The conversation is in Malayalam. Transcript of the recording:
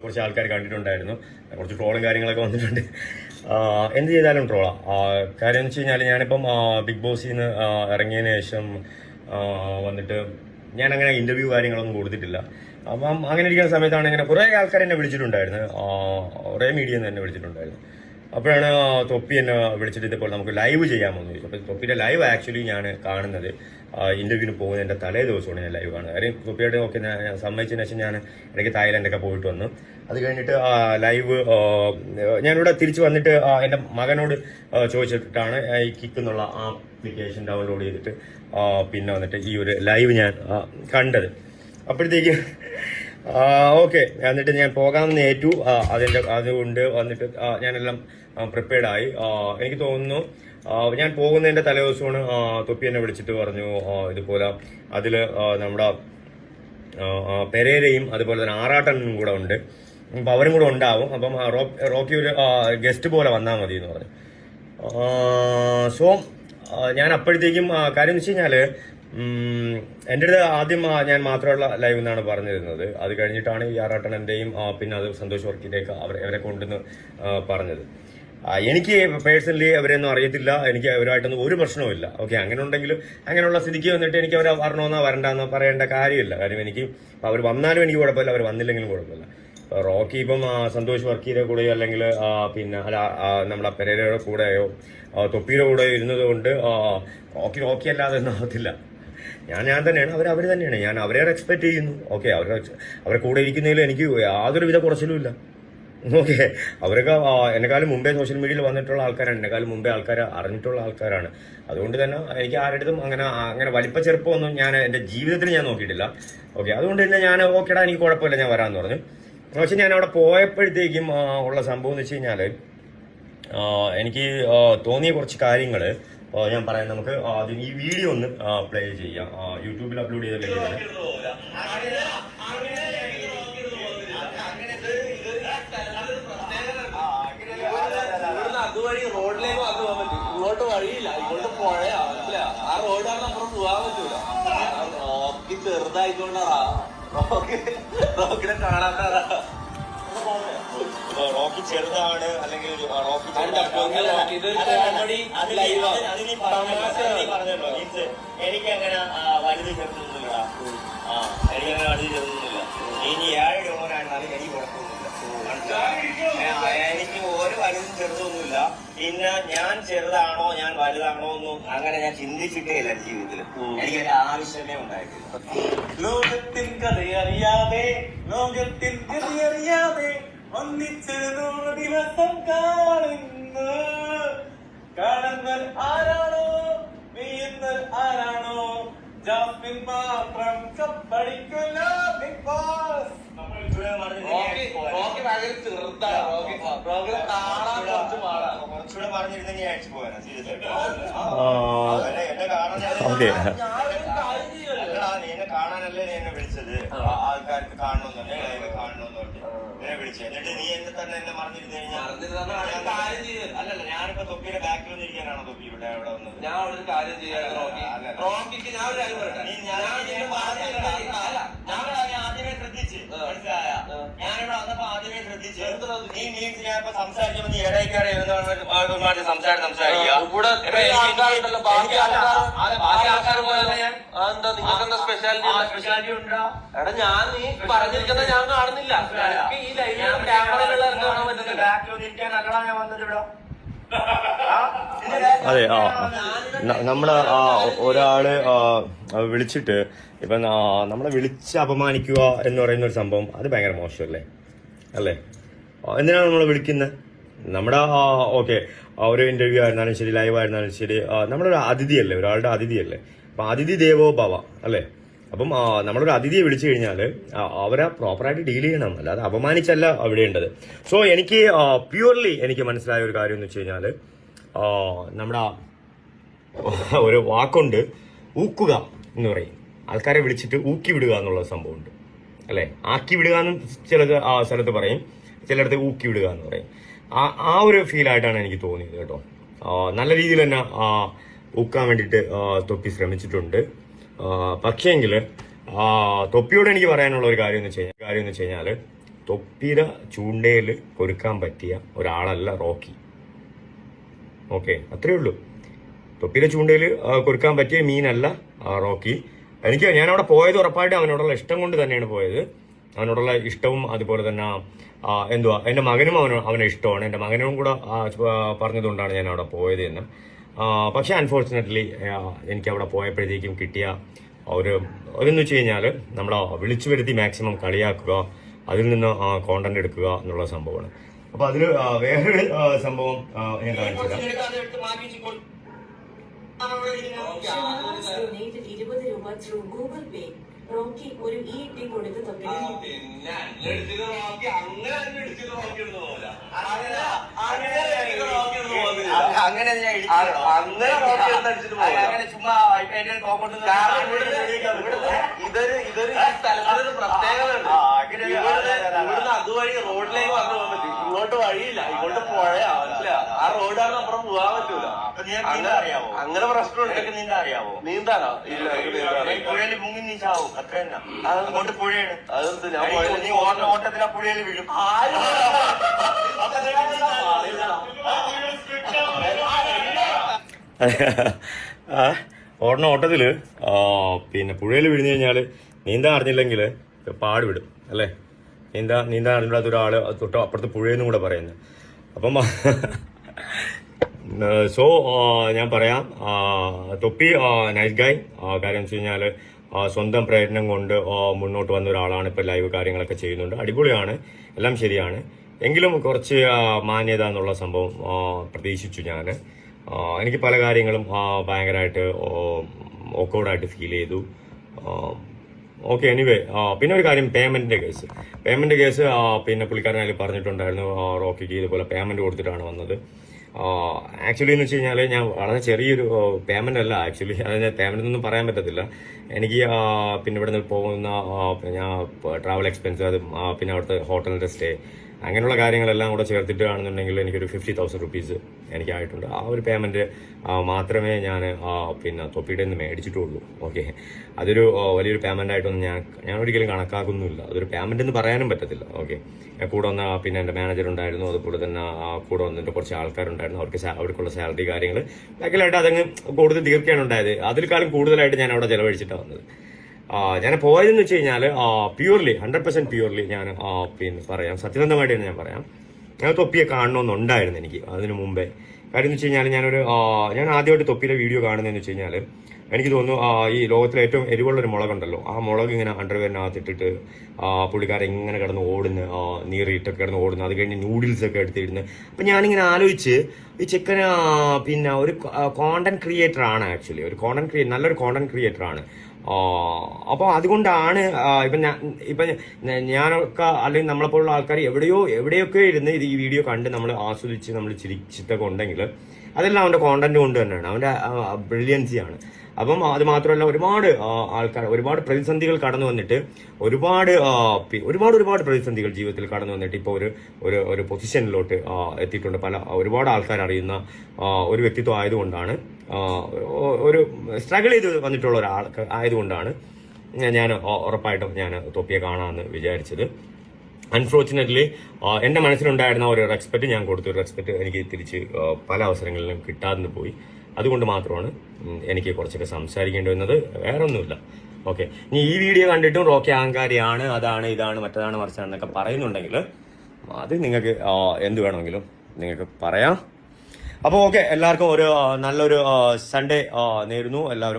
കുറച്ച് ആൾക്കാർ കണ്ടിട്ടുണ്ടായിരുന്നു. കുറച്ച് ട്രോളും കാര്യങ്ങളൊക്കെ വന്നിട്ടുണ്ട്. എന്ത് ചെയ്താലും ട്രോളാ. കാര്യം എന്ന് വെച്ച് കഴിഞ്ഞാൽ ഞാനിപ്പം ബിഗ് ബോസിൽ നിന്ന് ഇറങ്ങിയതിന് ശേഷം വന്നിട്ട് ഞാൻ അങ്ങനെ ഇന്റർവ്യൂ കാര്യങ്ങളൊന്നും കൊടുത്തിട്ടില്ല. അപ്പം അങ്ങനെ ഇരിക്കുന്ന സമയത്താണ് ഇങ്ങനെ കുറേ ആൾക്കാർ എന്നെ വിളിച്ചിട്ടുണ്ടായിരുന്നു കുറേ മീഡിയ എന്നെ വിളിച്ചിട്ടുണ്ടായിരുന്നു അപ്പോഴാണ് തൊപ്പി എന്നെ വിളിച്ചിട്ട് ഇതേപോലെ നമുക്ക് ലൈവ് ചെയ്യാമെന്ന് ചോദിച്ചു. അപ്പോൾ തൊപ്പിയുടെ ലൈവ് ആക്ച്വലി ഞാൻ കാണുന്നത് ഇന്റർവ്യൂവിന് പോകുന്നതിന്റെ തലേ ദിവസമാണ് ഞാൻ ലൈവ് കാണുന്നത്. കാര്യം തൊപ്പിയുടെ ഓക്കെ ഞാൻ സമ്മതിച്ചതിന് ശേഷം ഞാൻ ഇടയ്ക്ക് തായ്ലൻഡൊക്കെ പോയിട്ട് വന്നു. അത് കഴിഞ്ഞിട്ട് ലൈവ് ഞാനിവിടെ തിരിച്ചു വന്നിട്ട് എന്റെ മകനോട് ചോദിച്ചിട്ടാണ് ഈ കിക്ക് എന്നുള്ള ആപ്ലിക്കേഷൻ ഡൗൺലോഡ് ചെയ്തിട്ട് പിന്നെ വന്നിട്ട് ഈ ഒരു ലൈവ് ഞാൻ കണ്ടത്. അപ്പോഴത്തേക്ക് ഓക്കെ എന്നിട്ട് ഞാൻ പോകാമെന്ന് ഏറ്റു അതിന്റെ അതുകൊണ്ട് വന്നിട്ട് ഞാനെല്ലാം പ്രിപ്പയർഡ് ആയി. എനിക്ക് തോന്നുന്നു ഞാൻ പോകുന്നതിന്റെ തലേദിവസമാണ് തൊപ്പി എന്നെ വിളിച്ചിട്ട് പറഞ്ഞു ഇതുപോലെ അതിൽ നമ്മുടെ പെരേരയും അതുപോലെ തന്നെ ആറാട്ടനും കൂടെ ഉണ്ട്. അപ്പൊ അവരും കൂടെ ഉണ്ടാവും. അപ്പം റോക്കി ഒരു ഗസ്റ്റ് പോലെ വന്നാൽ മതി എന്ന് പറഞ്ഞു. സോ ഞാൻ അപ്പോഴത്തേക്കും കാര്യം വെച്ച് കഴിഞ്ഞാൽ ഉം, എന്റെ അടുത്ത് ആദ്യം ഞാൻ മാത്രമുള്ള ലൈവ് എന്നാണ് പറഞ്ഞിരുന്നത്. അത് കഴിഞ്ഞിട്ടാണ് ഈ ആറാട്ടണന്റെയും പിന്നെ അത് സന്തോഷ് വർക്കിന്റെയൊക്കെ അവരെ അവരെ കൊണ്ടുവന്ന് പറഞ്ഞത്. എനിക്ക് പേഴ്സണലി അവരെയൊന്നും അറിയത്തില്ല. എനിക്ക് അവരുമായിട്ടൊന്നും ഒരു പ്രശ്നവുമില്ല ഓക്കെ അങ്ങനെ ഉണ്ടെങ്കിൽ അങ്ങനെയുള്ള സ്ഥിതിക്ക് വന്നിട്ട് എനിക്ക് അവർ വരണമെന്നോ വരണ്ടെന്നോ പറയേണ്ട കാര്യമില്ല. കാര്യം എനിക്ക് അവർ വന്നാലും എനിക്ക് കുഴപ്പമില്ല. അവർ വന്നില്ലെങ്കിലും കുഴപ്പമില്ല. റോക്കി ഇപ്പം സന്തോഷ് വർക്കിയുടെ കൂടെയോ അല്ലെങ്കിൽ പിന്നെ അല്ല നമ്മുടെ പെരേരയുടെ കൂടെയോ തൊപ്പിയുടെ കൂടെ ഇരുന്നത് കൊണ്ട് റോക്കി റോക്കി അല്ലാതെ ഒന്നും ഞാൻ ഞാൻ തന്നെയാണ്. അവർ അവർ തന്നെയാണ്. ഞാൻ അവരെ റെസ്പെക്ട് ചെയ്യുന്നു. ഓക്കെ അവരെ അവരെ കൂടെ ഇരിക്കുന്നതിൽ എനിക്ക് യാതൊരു വിധ കുറച്ചിലും ഇല്ല. ഓക്കെ. അവരൊക്കെ എന്നെക്കാളും മുമ്പേ സോഷ്യൽ മീഡിയയിൽ വന്നിട്ടുള്ള ആൾക്കാരാണ്. എന്നെക്കാളും മുമ്പേ ആൾക്കാർ അറിഞ്ഞിട്ടുള്ള ആൾക്കാരാണ്. അതുകൊണ്ട് തന്നെ എനിക്ക് ആരുടെതും അങ്ങനെ അങ്ങനെ വലിപ്പ ചെറുപ്പമൊന്നും ഞാൻ എന്റെ ജീവിതത്തിൽ ഞാൻ നോക്കിയിട്ടില്ല. ഓക്കെ. അതുകൊണ്ട് തന്നെ ഞാൻ ഓക്കേടാ എനിക്ക് കുഴപ്പമില്ല ഞാൻ വരാമെന്ന് പറഞ്ഞു. പക്ഷെ ഞാൻ അവിടെ പോയപ്പോഴത്തേക്കും ഉള്ള സംഭവം എന്ന് വെച്ച് കഴിഞ്ഞാൽ എനിക്ക് തോന്നിയ കുറച്ച് കാര്യങ്ങൾ ഞാൻ പറയാം. നമുക്ക് ആദ്യം ഈ വീഡിയോ ഒന്ന് പ്ലേ ചെയ്യാം. യൂട്യൂബിൽ അപ്ലോഡ് ചെയ്ത വീഡിയോ ആണ് ഇവിടുന്ന് അതുവഴി റോഡിലേക്ക് വന്ന് പോകാൻ പറ്റും ഇങ്ങോട്ട് വഴിയില്ല ഇങ്ങോട്ട് പുഴയാ മനസ്സിലാ ആ റോഡാണ് നമ്മൾ പോകാൻ പറ്റൂല. റോക്കി ചെറുതായിക്കൊണ്ടാ റോക്കി റോക്കിനെ കാണാത്താറാ റോക്കി ചെറുതാണ് അല്ലെങ്കിൽ റോക്കി എനിക്ക് അങ്ങനെ വലുത് ചെറുതൊന്നുമില്ല. ആ എനിക്കങ്ങനെ വലുത് ചെറുതൊന്നുമില്ല. ഇനി ഏഴ് എനിക്ക് ഒരു വലുതും ചെറുതൊന്നുമില്ല. പിന്നെ ഞാൻ ചെറുതാണോ ഞാൻ വലുതാണോ ഒന്നും അങ്ങനെ ഞാൻ ചിന്തിച്ചിട്ടേ ഇല്ല ജീവിതത്തിൽ എനിക്ക് അതിന്റെ ആവശ്യമേ ഉണ്ടായിട്ടില്ല. ലോകത്തിൻ കഥയറിയാതെ ലോകത്തിൻ കഥയറിയാതെ ഒന്നിച്ച് നൂറ് ദിവസം കാണുന്നു. കാണുന്നൽ ആരാണോ വീഴുന്നൽ ആരാണോ? ജാസ്മിൻ മാത്രം കപ്പടിക്കില്ല ബിഗ് ബോസ് റോക്കി റോക്കി ഭയങ്കര ചെറുതാണ് റോക്കി. റോക്കിനെ കാണാൻ കുറച്ച് പാടാണ്. കുറച്ചുകൂടെ പറഞ്ഞിരുന്നെങ്കിൽ ഞാൻ അയച്ചു പോകാനാ ആ, എന്നെ കാണാൻ ഓക്കെ. ഞാനൊരു കാര്യം ചെയ്യുമല്ലോ അല്ലടാ, നീ എന്നെ കാണാനല്ലേ നീ എന്നെ വിളിച്ചത്? ആ. ആൾക്കാർക്ക് കാണണമെന്നുണ്ട് എന്നിട്ട് നീ എന്നെ തന്നെ എന്നെ മറന്നിരുന്നു കഴിഞ്ഞാൽ അല്ലല്ല ഞാനിപ്പോ തൊപ്പിയുടെ ബാക്കിൽ ഒന്ന് ഇരിക്കാനാണോ തൊപ്പി? ഇവിടെ അവിടെ വന്നത്. ഞാൻ അവിടെ ഒരു കാര്യം ചെയ്യാൻ. റോക്കിക്ക് ഞാൻ ഒരു കാര്യം പറയട്ടെ. നീ ഞാൻ ആദ്യമേ ശ്രദ്ധിച്ച്. ആ. മനസ്സിലായ? ആ. ഞാനിവിടെ വന്നപ്പോ ആദ്യമേ ശ്രദ്ധിച്ച്. നീ മീൻസ് ഞാൻ ഇപ്പൊ സംസാരിക്കുമ്പോ നീ ഇടയ്ക്കാരെ ഒരുമാതിരി സംസാരം സംസാരിക്കുക. ഇവിടെ ഇപ്പൊ ഇത്രയും എനിക്ക് ആൾക്കാരുണ്ടല്ലോ. ബാക്കി എനിക്ക് അല്ല, ആൾക്കാർ അല്ല, ബാക്കി ആൾക്കാർ പോയല്ലോ ഞാൻ? എന്താ നിങ്ങൾക്ക് എന്താ സ്പെഷ്യാലിറ്റി സ്പെഷ്യാലിറ്റി ഉണ്ടോ? എടാ ഞാൻ നീ പറഞ്ഞിരിക്കുന്ന ഞാൻ കാണുന്നില്ല. ഈ ലൈവിലും ക്യാമറയിലുള്ള കാണാൻ പറ്റുന്നില്ല ബാക്കിലൊന്നിരിക്കാനല്ലടാ ഞാൻ വന്നത് ഇവിടെ അതെ ആ നമ്മൾ ഒരാൾ വിളിച്ചിട്ട് ഇപ്പം നമ്മളെ വിളിച്ച് അപമാനിക്കുക എന്ന് പറയുന്ന ഒരു സംഭവം അത് ഭയങ്കര മോശമല്ലേ? അല്ലേ? എന്തിനാണ് നമ്മൾ വിളിക്കുന്നത് നമ്മുടെ ഓക്കെ ഒരു ഇന്റർവ്യൂ ആയിരുന്നാലും ശരി ലൈവ് ആയിരുന്നാലും ശരി നമ്മുടെ നമ്മളൊരു അതിഥിയല്ലേ ഒരാളുടെ അതിഥിയല്ലേ? അപ്പൊ അതിഥി ദേവോ ഭവ അല്ലേ? അപ്പം നമ്മളൊരു അതിഥിയെ വിളിച്ചു കഴിഞ്ഞാൽ അവരെ പ്രോപ്പറായിട്ട് ഡീൽ ചെയ്യണം. അല്ലാതെ അപമാനിച്ചല്ല അവിടെയുണ്ടത് സോ എനിക്ക് പ്യൂർലി എനിക്ക് മനസ്സിലായ ഒരു കാര്യം എന്ന് വെച്ച് കഴിഞ്ഞാൽ നമ്മുടെ ഒരു വാക്കുണ്ട് ഊക്കുക എന്ന് പറയും. ആൾക്കാരെ വിളിച്ചിട്ട് ഊക്കി വിടുക എന്നുള്ള സംഭവമുണ്ട്. അല്ലേ? ആക്കി വിടുക എന്ന് ചില സ്ഥലത്ത് പറയും. ചിലടത്ത് ഊക്കി വിടുക എന്ന് പറയും. ആ ആ ഒരു ഫീലായിട്ടാണ് എനിക്ക് തോന്നിയത് കേട്ടോ. നല്ല രീതിയിൽ തന്നെ ഊക്കാൻ വേണ്ടിയിട്ട് തൊപ്പി ശ്രമിച്ചിട്ടുണ്ട്. പക്ഷേങ്കിൽ തൊപ്പിയോട് എനിക്ക് പറയാനുള്ള ഒരു കാര്യം എന്ന് വെച്ച് കഴിഞ്ഞാൽ കാര്യം എന്ന് വെച്ച് കഴിഞ്ഞാൽ തൊപ്പിര ചൂണ്ടയിൽ കൊരുക്കാൻ പറ്റിയ ഒരാളല്ല റോക്കി. ഓക്കെ അത്രേ ഉള്ളൂ. തൊപ്പിര ചൂണ്ടയിൽ കൊരുക്കാൻ പറ്റിയ മീനല്ല റോക്കി. എനിക്ക് ഞാൻ അവിടെ പോയത് ഉറപ്പായിട്ട് അവനോടുള്ള ഇഷ്ടം കൊണ്ട് തന്നെയാണ് പോയത്. അവനോടുള്ള ഇഷ്ടവും അതുപോലെ തന്നെ എന്തുവാ എന്റെ മകനും അവനോ അവനെ ഇഷ്ടമാണ്. എന്റെ മകനും കൂടെ പറഞ്ഞതുകൊണ്ടാണ് ഞാൻ അവിടെ പോയത് എന്ന്. പക്ഷേ അൺഫോർച്ചുനേറ്റ്ലി എനിക്ക് അവിടെ പോയപ്പോഴത്തേക്കും കിട്ടിയ ഒരു അതെന്ന് വെച്ച് കഴിഞ്ഞാൽ നമ്മൾ വിളിച്ചു വരുത്തി മാക്സിമം കളിയാക്കുക അതിൽ നിന്ന് കോണ്ടന്റ് എടുക്കുക എന്നുള്ള സംഭവമാണ്. അപ്പൊ അതിൽ വേറൊരു സംഭവം ഞാൻ കാണിച്ചുതരാം. അങ്ങനെ അങ്ങനെ ചുമ്മാ ഇതൊരു ഇതൊരു ഈ സ്ഥലത്തിനൊരു പ്രത്യേകത ഉണ്ട് ഇവിടുന്ന് അതെ, അതെ, അതെ. ഇവിടുന്ന് അതുവഴി റോഡിലേക്ക് വന്നു പോകാൻ പറ്റും. ഇങ്ങോട്ട് വഴിയില്ല. ഇങ്ങോട്ട് പുഴയാ മനസ്സിലാ ആ റോഡാണ് അപ്പുറം പോകാൻ പറ്റൂല. അങ്ങനെ അറിയാവോ? അങ്ങനെ പ്രശ്നമുണ്ട്. നീന്താൻ അറിയാവോ നീന്താനോ? ഇല്ല പുഴയിൽ മുങ്ങി നീ ചാവും അത്ര തന്നെ. പുഴയാണ്. അതെന്ത്? ഞാൻ നീ പുഴയിൽ വീഴും. ആരും? ഓടണ ഓട്ടത്തിൽ പിന്നെ പുഴയിൽ വീഴുന്നു കഴിഞ്ഞാൽ നീന്താൻ അറിഞ്ഞില്ലെങ്കിൽ പാടുവിടും അല്ലേ? നീന്താ നീന്താൻ അറിഞ്ഞിടാത്ത ഒരാൾ തൊട്ട് അപ്പുറത്ത് പുഴയെന്നും കൂടെ പറയുന്നത് അപ്പം സോ ഞാൻ പറയാം തൊപ്പി നൈസ് ഗായ് കാര്യം വെച്ച് കഴിഞ്ഞാൽ സ്വന്തം പ്രയത്നം കൊണ്ട് മുന്നോട്ട് വന്ന ഒരാളാണ് ഇപ്പം ലൈവ് കാര്യങ്ങളൊക്കെ ചെയ്യുന്നുണ്ട്. അടിപൊളിയാണ് എല്ലാം ശരിയാണ്. എങ്കിലും കുറച്ച് മാന്യത എന്നുള്ള സംഭവം പ്രതീക്ഷിച്ചു ഞാൻ എനിക്ക് പല കാര്യങ്ങളും ഭയങ്കരമായിട്ട് ഓക്കോർഡായിട്ട് ഫീൽ ചെയ്തു. ഓക്കെ എനിവേ പിന്നെ ഒരു കാര്യം പേയ്മെന്റിന്റെ കേസ് പേയ്മെന്റ് കേസ് പിന്നെ പുള്ളിക്കാരൻ അതിൽ പറഞ്ഞിട്ടുണ്ടായിരുന്നു റോക്കിക്ക് ഇതുപോലെ പേയ്മെന്റ് കൊടുത്തിട്ടാണ് വന്നത്. ആക്ച്വലി എന്ന് വെച്ച് കഴിഞ്ഞാൽ ഞാൻ വളരെ ചെറിയൊരു പേയ്മെന്റ് അല്ല ആക്ച്വലി അത് പേയ്മെന്റ് ഒന്നും പറയാൻ പറ്റത്തില്ല. എനിക്ക് പിന്നെ ഇവിടെ നിന്ന് പോകുന്ന ഞാൻ ട്രാവൽ എക്സ്പെൻസ് അത് പിന്നെ അവിടുത്തെ ഹോട്ടലിന്റെ സ്റ്റേ അങ്ങനെയുള്ള കാര്യങ്ങളെല്ലാം കൂടെ ചേർത്തിട്ട് ആണെന്നുണ്ടെങ്കിൽ എനിക്കൊരു ഫിഫ്റ്റി തൗസൻഡ് റുപ്പീസ് എനിക്കായിട്ടുണ്ട്. ആ ഒരു പേയ്മെന്റ് മാത്രമേ ഞാൻ പിന്നെ തൊപ്പിയുടെ നിന്ന് മേടിച്ചിട്ടുള്ളൂ. ഓക്കെ അതൊരു വലിയൊരു പേയ്മെന്റ് ആയിട്ടൊന്നും ഞാൻ ഞാൻ ഒരിക്കലും കണക്കാക്കുന്നില്ല അതൊരു പേയ്മെന്റ് എന്ന് പറയാനും പറ്റത്തില്ല. ഓക്കെ കൂടെ വന്ന പിന്നെ എന്റെ മാനേജർ ഉണ്ടായിരുന്നു. അതുപോലെ തന്നെ കൂടെ വന്നിട്ട് കുറച്ച് ആൾക്കാരുണ്ടായിരുന്നു. അവർക്ക് അവർക്കുള്ള സാലറി കാര്യങ്ങൾ ബാക്കിലായിട്ട് അതങ്ങ് കൂടുതൽ തീർക്കുകയാണ് ഉണ്ടായത്. അതിൽക്കാലം കൂടുതലായിട്ട് ഞാൻ അവിടെ ചിലവഴിച്ചിട്ടാണ് വന്നത്. ഞാൻ പോയതെന്ന് വെച്ച് കഴിഞ്ഞാൽ പ്യൂർലി ഹൺഡ്രഡ് പെർസെന്റ് പ്യൂർലി ഞാൻ പിന്നെ പറയാം. സത്യസന്ധമായിട്ട് ഞാൻ പറയാം. ഞാൻ തൊപ്പിയെ കാണണമെന്നുണ്ടായിരുന്നു എനിക്ക് അതിനു മുമ്പേ. കാര്യം എന്ന് വെച്ച് കഴിഞ്ഞാൽ ഞാനൊരു ഞാൻ ആദ്യമായിട്ട് തൊപ്പിയുടെ വീഡിയോ കാണുന്നതെന്ന് വെച്ച് കഴിഞ്ഞാൽ എനിക്ക് തോന്നുന്നു ഈ ലോകത്തിലെ ഏറ്റവും എരിവുള്ള ഒരു മുളകുണ്ടല്ലോ. ആ മുളക് ഇങ്ങനെ അണ്ടർവെയറിനകത്ത് ഇട്ടിട്ട് പുള്ളിക്കാരെ ഇങ്ങനെ കിടന്ന് ഓടുന്നു നീറിയിട്ടൊക്കെ കിടന്ന് ഓടുന്നു അത് കഴിഞ്ഞ് നൂഡിൽസ് ഒക്കെ എടുത്തിരുന്നു. അപ്പം ഞാനിങ്ങനെ ആലോചിച്ച് ഈ ചെക്കന് പിന്നെ ഒരു കോണ്ടന്റ് ക്രിയേറ്റർ ആണ് ആക്ച്വലി ഒരു കോണ്ടന്റ് ക്രിയേറ്റർ നല്ലൊരു കോണ്ടന്റ് ക്രിയേറ്റർ ആണ്. അപ്പോൾ അതുകൊണ്ടാണ് ഇപ്പം ഞാൻ ഇപ്പം ഞാനൊക്കെ അല്ലെങ്കിൽ നമ്മളെപ്പോലുള്ള ആൾക്കാർ എവിടെയോ എവിടെയൊക്കെ ഇരുന്ന് ഇത് ഈ വീഡിയോ കണ്ട് നമ്മൾ ആസ്വദിച്ച് നമ്മൾ ചിരിച്ചിട്ടൊക്കെ ഉണ്ടെങ്കിൽ അതെല്ലാം അവന്റെ കോണ്ടന്റ് കൊണ്ട് തന്നെയാണ്. അവന്റെ ബ്രില്യൻസിയാണ് അപ്പം അത് മാത്രമല്ല ഒരുപാട് ആൾക്കാർ ഒരുപാട് പ്രതിസന്ധികൾ കടന്നു വന്നിട്ട് ഒരുപാട് ഒരുപാട് ഒരുപാട് പ്രതിസന്ധികൾ ജീവിതത്തിൽ കടന്നു വന്നിട്ട് ഇപ്പോൾ ഒരു ഒരു ഒരു പൊസിഷനിലോട്ട് എത്തിയിട്ടുണ്ട്. പല ഒരുപാട് ആൾക്കാർ അറിയുന്ന ഒരു വ്യക്തിത്വം ആയതുകൊണ്ടാണ് ഒരു സ്ട്രഗിൾ ചെയ്ത് വന്നിട്ടുള്ള ഒരാൾ ആയതുകൊണ്ടാണ് ഞാൻ ഉറപ്പായിട്ടും ഞാൻ തൊപ്പിയെ കാണാമെന്ന് വിചാരിച്ചത്. അൺഫോർച്ചുനേറ്റ്ലി എന്റെ മനസ്സിലുണ്ടായിരുന്ന ഒരു റെസ്പെക്ട് ഞാൻ കൊടുത്തു. റെസ്പെക്റ്റ് എനിക്ക് തിരിച്ച് പല അവസരങ്ങളിലും കിട്ടാതെ പോയി. അതുകൊണ്ട് മാത്രമാണ് എനിക്ക് കുറച്ചൊക്കെ സംസാരിക്കേണ്ടി വന്നത്. വേറെ ഒന്നുമില്ല ഓക്കെ. ഇനി ഈ വീഡിയോ കണ്ടിട്ടും റോക്കി അഹങ്കാരിയാണ് അതാണ് ഇതാണ് മറ്റതാണ് മറിച്ചാണെന്നൊക്കെ പറയുന്നുണ്ടെങ്കിൽ അത് നിങ്ങൾക്ക് എന്ത് വേണമെങ്കിലും നിങ്ങൾക്ക് പറയാം. അപ്പോൾ ഓക്കെ എല്ലാവർക്കും ഒരു നല്ലൊരു സൺഡേ നേരുന്നു. എല്ലാവരും